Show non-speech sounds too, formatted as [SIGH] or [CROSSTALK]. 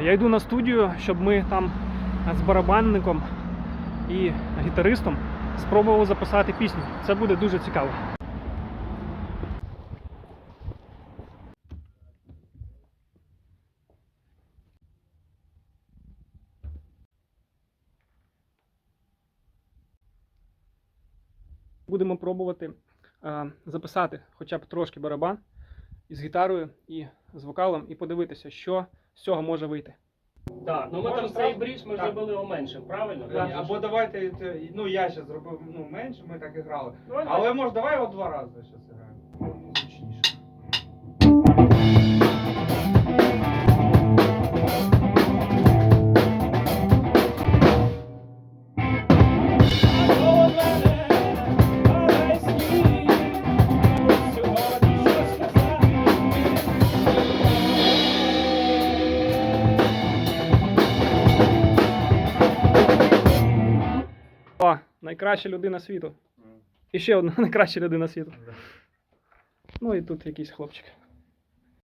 Я йду на студію, щоб ми там з барабанником і гітаристом спробували записати пісню. Це буде дуже цікаво. Будемо пробувати е, записати хоча б трошки барабан із гітарою і з вокалом, і подивитися, що з цього може вийти. Так, ну ми Можна там цей бріж ми Так. зробили його меншим, правильно? Або давайте, це, ну я ще зробив ну, менше, ми так і грали. Давай, Але може давай його два рази ще зіграємо. Найкраща людина світу. І ще одна [LAUGHS] найкраща людина світу. Ну і тут якийсь хлопчик.